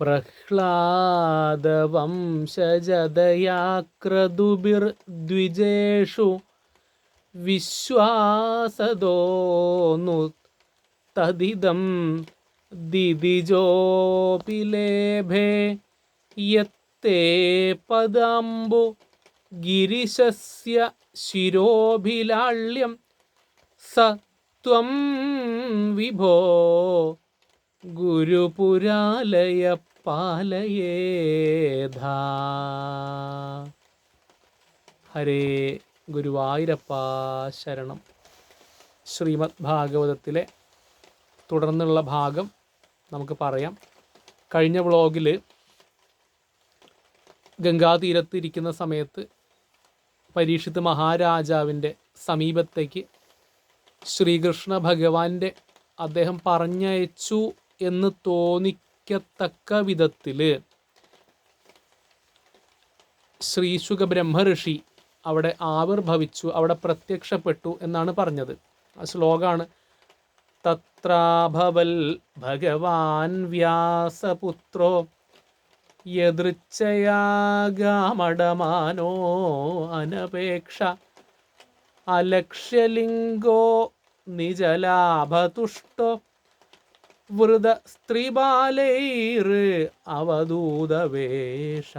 പ്രഹ്ലാദവംശജതയാക്രതുബിർദ്വിജേഷു വിശ്വാസദോനു തദിദം ദിദിജോപി ലേഭേ യത്തേ പദാംബു ഗിരിശസ്യ ശിരോഭിലാള്യം സത്വം വിഭോ ഗുരുപുരാലയ പാലയേധാ ഹരേ ഗുരുവായൂരപ്പ ശരണം. ശ്രീമദ് ഭാഗവതത്തിലെ തുടർന്നുള്ള ഭാഗം നമുക്ക് പറയാം. കഴിഞ്ഞ വ്ളോഗിൽ ഗംഗാതീരത്ത് ഇരിക്കുന്ന സമയത്ത് പരീക്ഷിത് മഹാരാജാവിന്റെ സമീപത്തേക്ക് ശ്രീകൃഷ്ണ ഭഗവാന്റെ അദ്ദേഹം പറഞ്ഞയച്ചു എന്ന് തോന്നിക്കത്തക്ക വിധത്തിൽ ശ്രീശുഖ ബ്രഹ്മഋഷി അവിടെ ആവിർഭവിച്ചു അവിടെ പ്രത്യക്ഷപ്പെട്ടു എന്നാണ് പറഞ്ഞത്. ആ ശ്ലോകാണ് തത്രാഭവൽ ഭഗവാൻ വ്യാസപുത്രോ യദൃച്ഛയാഗാമടമാനോ അനപേക്ഷ അലക്ഷ്യലിംഗോ നിജലാഭതുഷ്ടോ വൃത സ്ത്രീബാലൈർ അവധൂതവേഷ.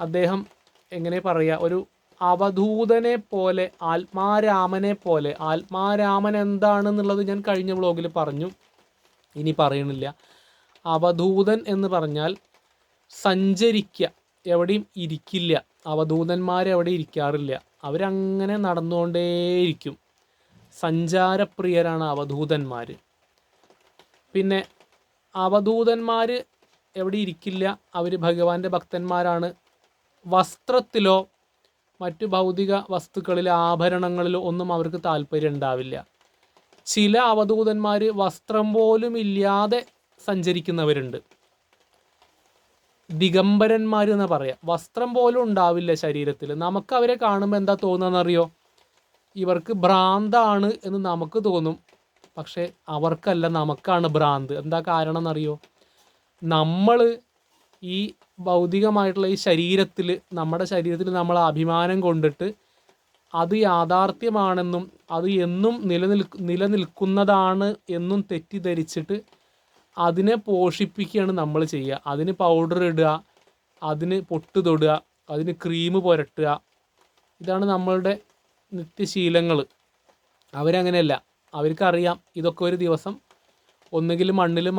അദ്ദേഹം എങ്ങനെ പറയുക ഒരു അവധൂതനെ പോലെ ആത്മാരാമനെ പോലെ ആത്മാരാമൻ എന്താണെന്നുള്ളത് ഞാൻ കഴിഞ്ഞ വ്ളോഗിൽ പറഞ്ഞു. ഇനി പറയണില്ല. അവധൂതൻ എന്ന് പറഞ്ഞാൽ സഞ്ചരിക്കുക എവിടെയും ഇരിക്കില്ല. അവധൂതന്മാരെവിടെ ഇരിക്കാറില്ല. അവരങ്ങനെ നടന്നുകൊണ്ടേയിരിക്കും. സഞ്ചാരപ്രിയരാണ് അവധൂതന്മാർ പിന്നെ അവധൂതന്മാർ എവിടെ ഇരിക്കില്ല അവർ ഭഗവാന്റെ ഭക്തന്മാരാണ്. വസ്ത്രത്തിലോ മറ്റു ഭൗതിക വസ്തുക്കളിലോ ആഭരണങ്ങളിലോ ഒന്നും അവർക്ക് താല്പര്യം ഉണ്ടാവില്ല ചില അവധൂതന്മാർ വസ്ത്രം പോലും ഇല്ലാതെ സഞ്ചരിക്കുന്നവരുണ്ട്. ദിഗംബരന്മാർ എന്ന് പറയാം. വസ്ത്രം പോലും ഉണ്ടാവില്ല ശരീരത്തിൽ നമുക്ക് അവരെ കാണുമ്പോൾ എന്താ തോന്നുന്നതെന്നറിയോ ഇവർക്ക് ഭ്രാന്താണ് എന്ന് നമുക്ക് തോന്നും. പക്ഷേ അവർക്കല്ല നമുക്കാണ് ഭ്രാന്ത്. എന്താ കാരണം എന്നറിയോ നമ്മൾ ഈ ഭൗതികമായിട്ടുള്ള ഈ ശരീരത്തിൽ നമ്മുടെ ശരീരത്തിൽ നമ്മൾ അഭിമാനം കൊണ്ടിട്ട് അത് യാഥാർത്ഥ്യമാണെന്നും അത് എന്നും നിലനിൽ നിലനിൽക്കുന്നതാണ് എന്നും തെറ്റിദ്ധരിച്ചിട്ട് അതിനെ പോഷിപ്പിക്കുകയാണ് നമ്മൾ ചെയ്യുക. അതിന് പൗഡർ ഇടുക അതിന് പൊട്ട് തൊടുക അതിന് ക്രീം പുരട്ടുക. ഇതാണ് നമ്മളുടെ നിത്യശീലങ്ങൾ. അവരങ്ങനെയല്ല. അവർക്കറിയാം ഇതൊക്കെ ഒരു ദിവസം ഒന്നുകിൽ മണ്ണിൽ